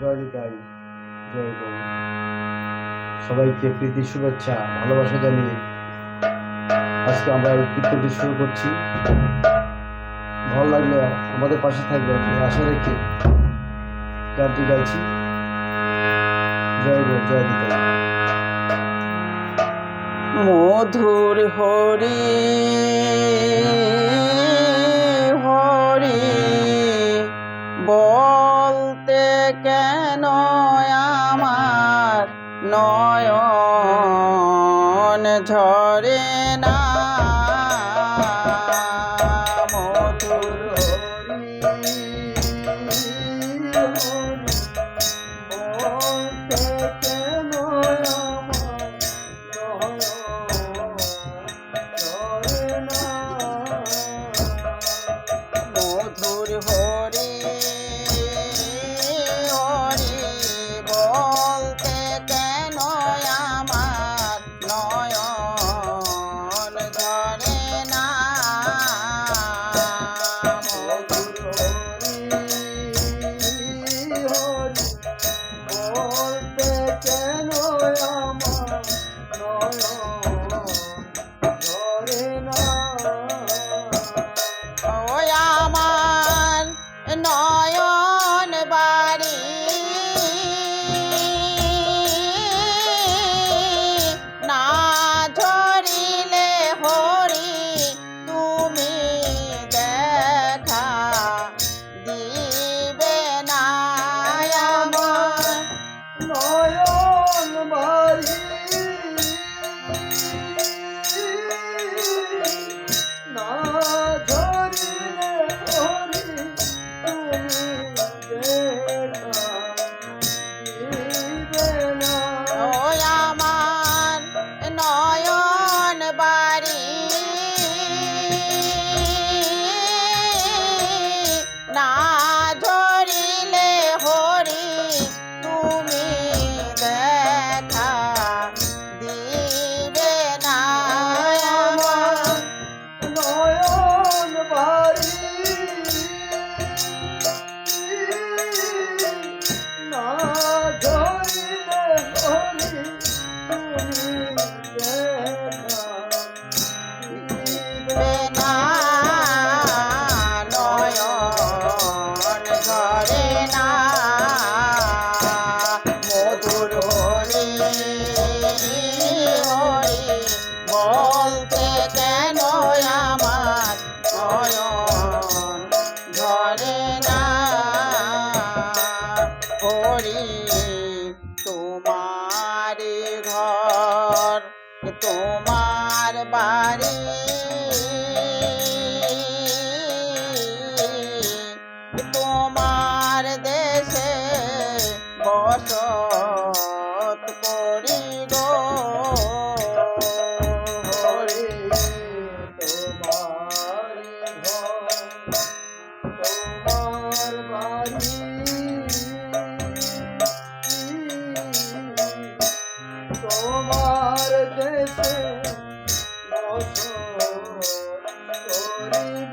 জয় নিতাই জয়। গৌর সবাইকে প্রীতি, শুভেচ্ছা, ভালোবাসা জানিয়ে আজকে আমরা এই কীর্তনটি শুরু করছি। ভালো লাগলে আমাদের পাশে থাকবে আশা রেখে গানটি গাইছি। জয় গৌর জয় নিতাই মধুর হরি Mama.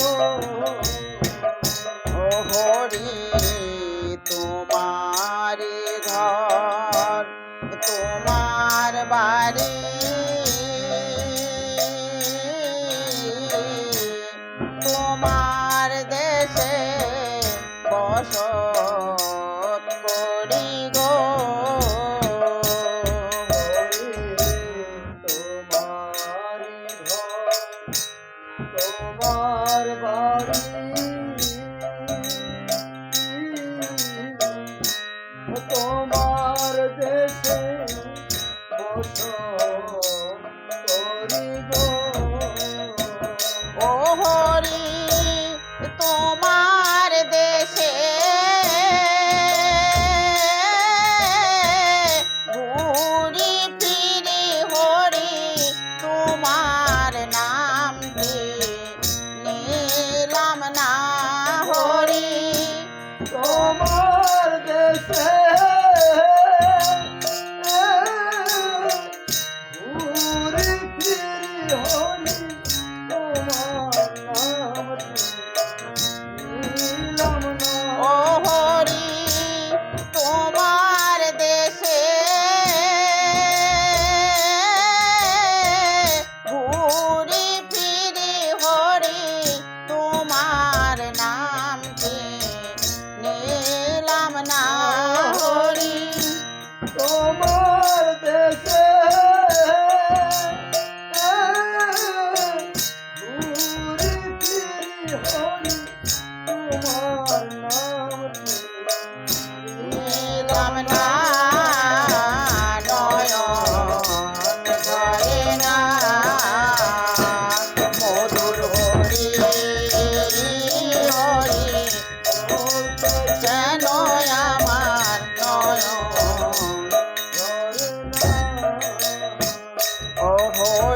Oh,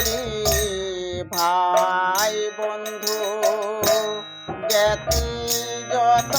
করি ভাই বন্ধু জ্ঞাতি যত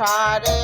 সংসারে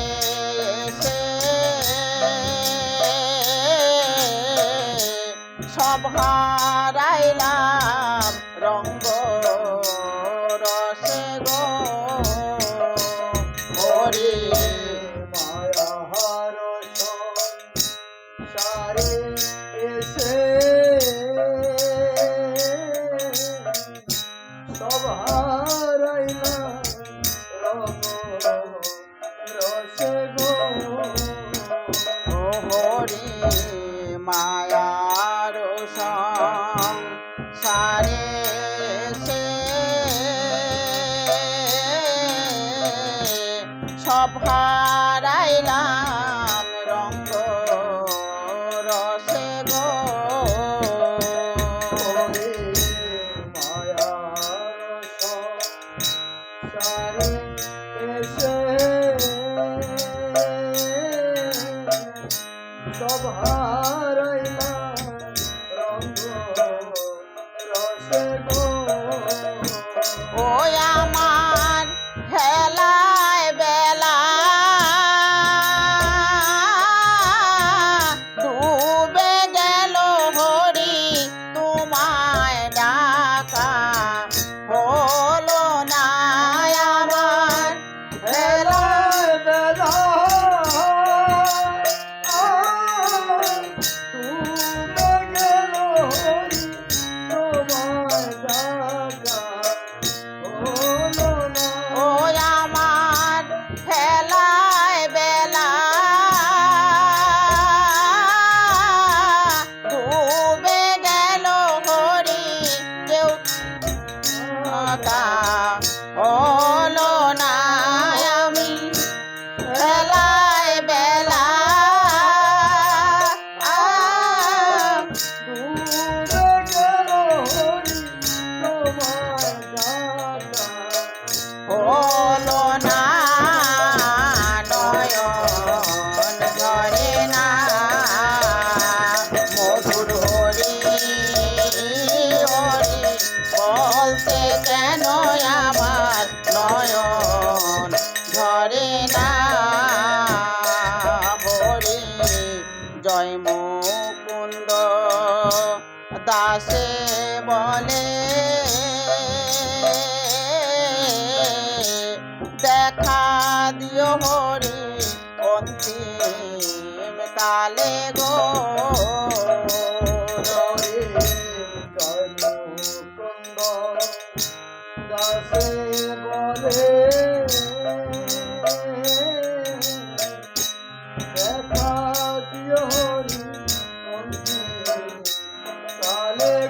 solo.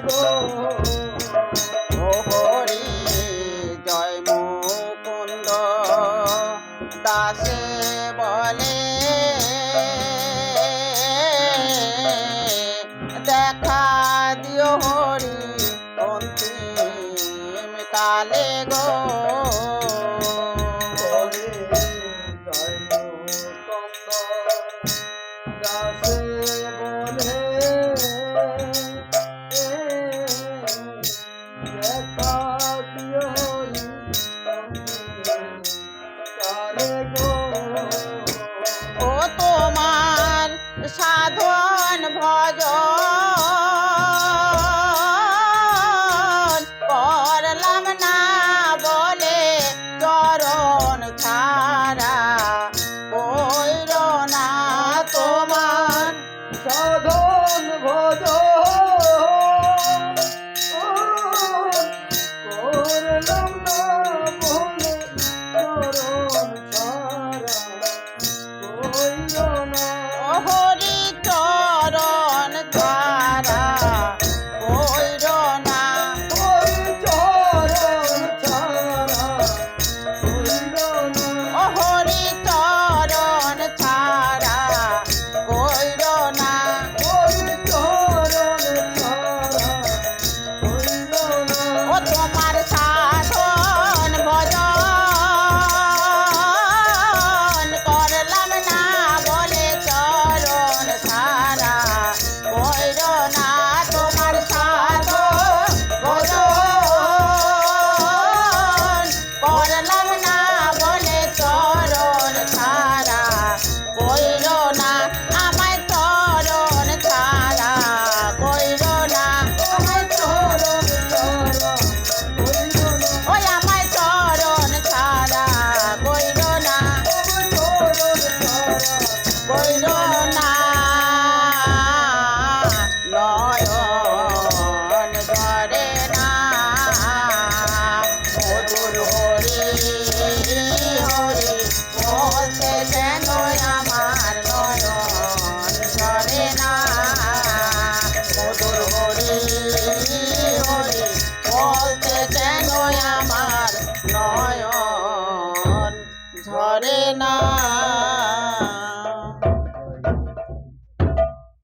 go.